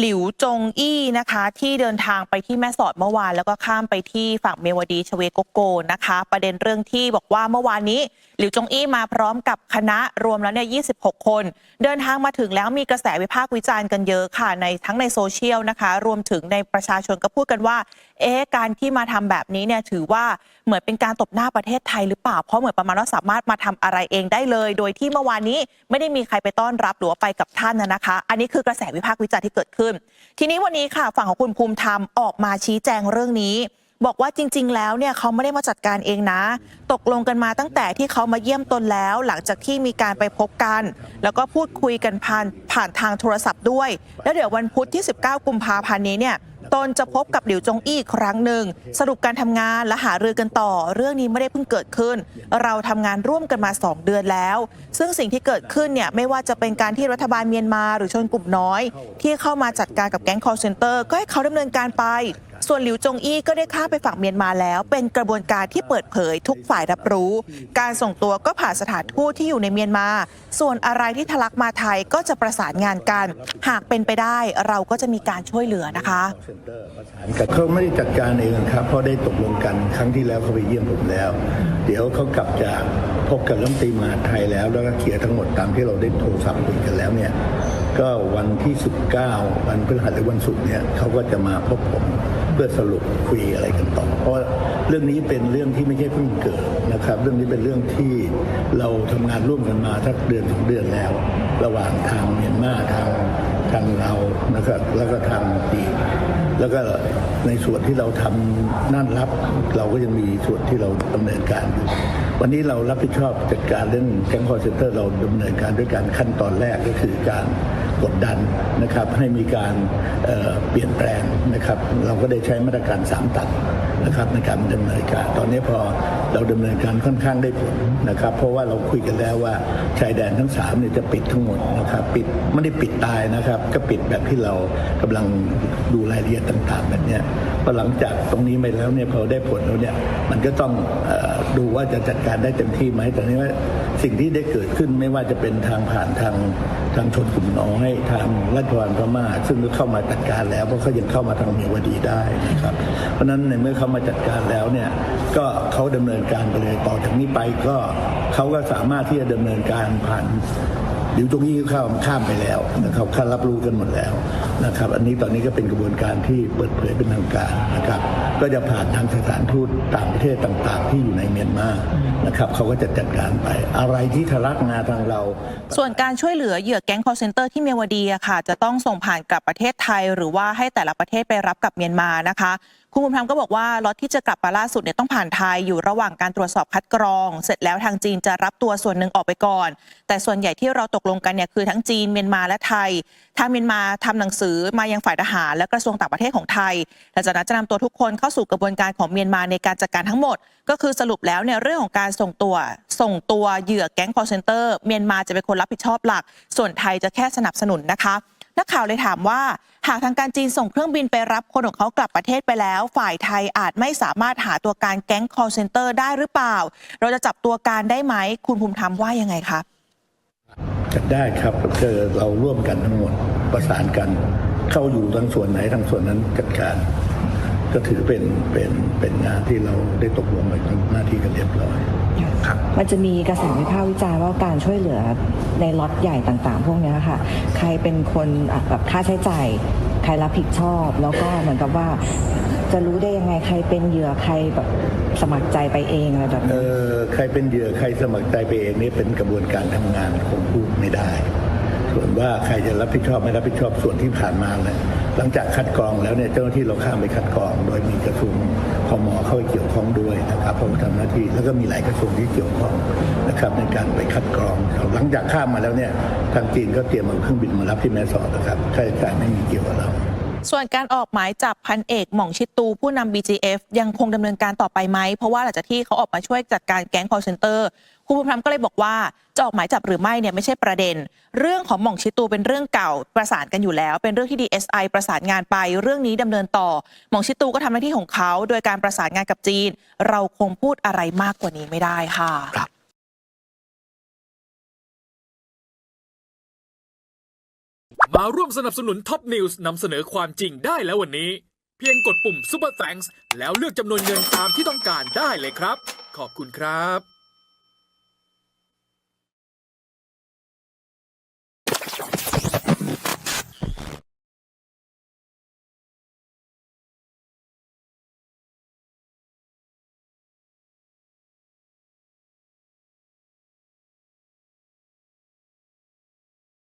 หลิวจงอี้นะคะ ที่เดินทางไปที่แม่สอดเมื่อวาน แล้วก็ข้ามไปที่ฝั่งเมวดีชเวโกโกนะคะ ประเด็นเรื่องที่บอกว่าเมื่อวานนี้ หลิวจงอี้มาพร้อมกับคณะรวมแล้วเนี่ย26 คน เดินทางมาถึงแล้วมีกระแสวิพากษ์วิจารณ์กันเยอะค่ะในทั้งในโซเชียลนะคะ รวมถึงในประชาชนก็พูดกันว่า เอ๊ะการที่มาทำแบบนี้เนี่ยถือว่าเหมือนเป็นการตบหน้าประเทศไทยหรือเปล่า เพราะเหมือนประมาณว่าสามารถมาทำอะไรเองได้เลย โดยที่เมื่อวานนี้ไม่ได้มีใครไปต้อนรับหรือว่าไปกับท่านนะนะคะ อันนี้คือกระแสวิพากษ์วิจารณ์ที่เกิดขึ้น ทีนี้วันนี้ค่ะฝั่งของคุณภูมิธรรมออกมาชี้แจงเรื่องนี้ บอกว่าจริง ๆ แล้วเนี่ยเขาไม่ได้มาจัดการเองนะ ตกลงกันมาตั้งแต่ที่เขามาเยี่ยมตนแล้ว หลังจากที่มีการไปพบกัน แล้วก็พูดคุยกันผ่านผ่านทางโทรศัพท์ด้วย แล้วเดี๋ยววันพุธที่ 19 กุมภาพันธ์นี้เนี่ยตนจะพบกับหลิวจงอี้อีกครั้งหนึ่ง สรุปการทำงานและหารือกันต่อ เรื่องนี้ไม่ได้เพิ่งเกิดขึ้น เราทำงานร่วมกันมา 2 เดือนแล้ว ซึ่งสิ่งที่เกิดขึ้นเนี่ยไม่ว่าจะเป็นการที่รัฐบาลเมียนมาหรือชนกลุ่มน้อย ที่เข้ามาจัดการกับแก๊ง call center ก็ให้เขาดำเนินการไป ส่วนหลิวจงอี้ก็ได้ข้ามไปฝั่งเมียนมาแล้ว เป็นกระบวนการที่เปิดเผยทุกฝ่ายรับรู้ การส่งตัวก็ผ่านสถานทูตที่อยู่ในเมียนมา ส่วนอะไรที่ทะลักมาไทยก็จะประสานงานกัน หากเป็นไปได้เราก็จะมีการช่วยเหลือนะคะเขาไม่ได้จัดการเองครับเพราะได้ตกลงกันครั้งที่แล้วเขาไปเยี่ยมผมแล้ว เดี๋ยวเขากลับจากพบกับรัฐมนตรีมหาไทยแล้วแล้วก็เคลียร์ทั้งหมดตามที่เราได้โทรศัพท์คุยกันแล้วเนี่ยก็วันที่ 19 วันพฤหัสหรือวันศุกร์เนี่ยเขาก็จะมาพบผม พื่อสรุปคุยอะไรกันต่อ เพราะเรื่องนี้เป็นเรื่องที่ไม่ใช่เพิ่งเกิดนะครับ เรื่องนี้เป็นเรื่องที่เราทำงานร่วมกันมาสักเดือนถึงเดือนแล้ว ระหว่างทางเมียนมาทางทางเรานะครับแล้วก็ทางจีนแล้วก็ในส่วนที่เราทำนั่นรับ เราก็ยังมีส่วนที่เราดำเนินการอยู่วันนี้เรารับผิดชอบจัดการเรื่องแก๊งคอร์เซนเตอร์เราดำเนินการด้วยการขั้นตอนแรกก็คือการ กดดันนะครับให้มีการเเปลี่ยนแปลงนะครับ เราก็ได้ใช้มาตรการสามตัดนะครับในการดำเนินการ ตอนนี้พอเราดำเนินการค่อนข้างได้ผลนะครับ เพราะว่าเราคุยกันแล้วว่าชายแดนทั้งสามเนี่ยจะปิดทั้งหมดนะครับปิดไม่ได้ปิดตายนะครับ ก็ปิดแบบที่เรากำลังดูรายละเอียดต่างๆแบบนี้พอหลังจากตรงนี้ไปแล้วเนี่ยพอได้ผลแล้วเนี่ยมันก็ต้องอดูว่าจะจัดการได้เต็มที่ไหมแต่นี้ว่า สิ่งที่ได้เกิดขึ้นไม่ว่าจะเป็นทางผ่านทางทางชนกลุ่มน้อยทางรัฐบาลพม่าซึ่งก็เข้ามาจัดการแล้วเพราะเขายังเข้ามาทางเมียวดีได้นะครับ เพราะฉะนั้นในเมื่อเขามาจัดการแล้วเนี่ยก็เขาดำเนินการไปเลยต่อจากนี้ไปก็เขาก็สามารถที่จะดำเนินการผ่านหรือตรงนี้ก็ข้ามข้ามไปแล้วนะครับข้ารับรู้กันหมดแล้ว นะครับ อันนี้ตอนนี้ก็เป็นกระบวนการที่เปิดเผยเป็นทางการนะครับ ก็จะผ่านทางสถานทูตต่างประเทศต่างๆ ที่อยู่ในเมียนมานะครับเขาก็จะจัดการไป อะไรที่ทะลักมาทางเรา ส่วนการช่วยเหลือเหยื่อแก๊งคอร์เซนเตอร์ที่เมียวดีอะค่ะ จะต้องส่งผ่านกลับประเทศไทย หรือว่าให้แต่ละประเทศไปรับกับเมียนมานะคะ คุณภูมิธรรมก็บอกว่าล็อตที่จะกลับมาล่าสุดเนี่ยต้องผ่านไทยอยู่ระหว่างการตรวจสอบคัดกรอง เสร็จแล้วทางจีนจะรับตัวส่วนหนึ่งออกไปก่อน แต่ส่วนใหญ่ที่เราตกลงกันเนี่ยคือทั้งจีนเมียนมาและไทยทางเมียนมาทำหนังสือมายังฝ่ายทหาร และกระทรวงต่างประเทศของไทยหลังจากนั้นจะนำตัวทุกคนเข้าสู่กระบวนการของเมียนมาในการจัดการทั้งหมด ก็คือสรุปแล้วเนี่ยเรื่องของการส่งตัว ส่งตัวเหยื่อแก๊ง call center เมียนมาจะเป็นคนรับผิดชอบหลัก ส่วนไทยจะแค่สนับสนุนนะคะ นักข่าวเลยถามว่า หากทางการจีนส่งเครื่องบินไปรับคนของเขากลับประเทศไปแล้ว ฝ่ายไทยอาจไม่สามารถหาตัวการแก๊ง call center ได้หรือเปล่า เราจะจับตัวการได้ไหม คุณภูมิธรรมว่ายังไงคะจัดได้ครับเจอเราร่วมกันทั้งหมดประสานกัน เข้าอยู่ทั้งส่วนไหนทั้งส่วนนั้นจัดการ ก็ถือเป็นเป็นเป็นงานที่เราได้ตกลงไปทั้งหน้าที่กันเรียบร้อย มันจะมีกระแสวิพากษ์วิจารณ์ว่าการช่วยเหลือในล็อตใหญ่ต่างๆ พวกเนี้ยค่ะ ใครเป็นคนอะแบบค่าใช้จ่าย ใครรับผิดชอบ แล้วก็เหมือนกับว่า จะรู้ได้ยังไงใครเป็นเหยื่อใครแบบสมัครใจไปเองอะไรแบบเอนี้ อใครเป็นเหยื่อใครสมัครใจไปเองนี่เป็นกระบวนการทำงานคงพูดไม่ได้ ส่วนว่าใครจะรับผิดชอบไม่รับผิดชอบส่วนที่ผ่านมาเลย หลังจากคัดกรองแล้วเนี่ยเจ้าหน้าที่เราข้ามไปคัดกรอง โดยมีกระทรวงพมเข้าไปเกี่ยวข้องด้วยนะครับเพราะทำหน้าที่แล้วก็มีหลายกระทรวงที่เกี่ยวข้องนะครับในการไปคัดกรอง หลังจากข้ามมาแล้วเนี่ยทางจีนก็เตรียมเอาเครื่องบินมารับที่แม่สอดนะครับค่าใช้จ่ายไม่มีเกี่ยวกับเราส่วนการออกหมายจับพันเอกหม่องชิดตูผู้นำ BGF ยังคงดำเนินการต่อไปไหม เพราะว่าหลังจากที่เขาออกมาช่วยจัดการแก๊ง call center คุณภูมิธรรมก็เลยบอกว่าจะออกหมายจับหรือไม่เนี่ยไม่ใช่ประเด็น เรื่องของหม่องชิดตูเป็นเรื่องเก่าประสานกันอยู่แล้ว เป็นเรื่องที่ DSI ประสานงานไป เรื่องนี้ดำเนินต่อ หม่องชิดตูก็ทำหน้าที่ของเขา โดยการประสานงานกับจีน เราคงพูดอะไรมากกว่านี้ไม่ได้ค่ะครับมาร่วมสนับสนุนท็อปนิวส์นำเสนอความจริงได้แล้ววันนี้ เพียงกดปุ่ม Super Thanks แล้วเลือกจำนวนเงินตามที่ต้องการได้เลยครับ ขอบคุณครับ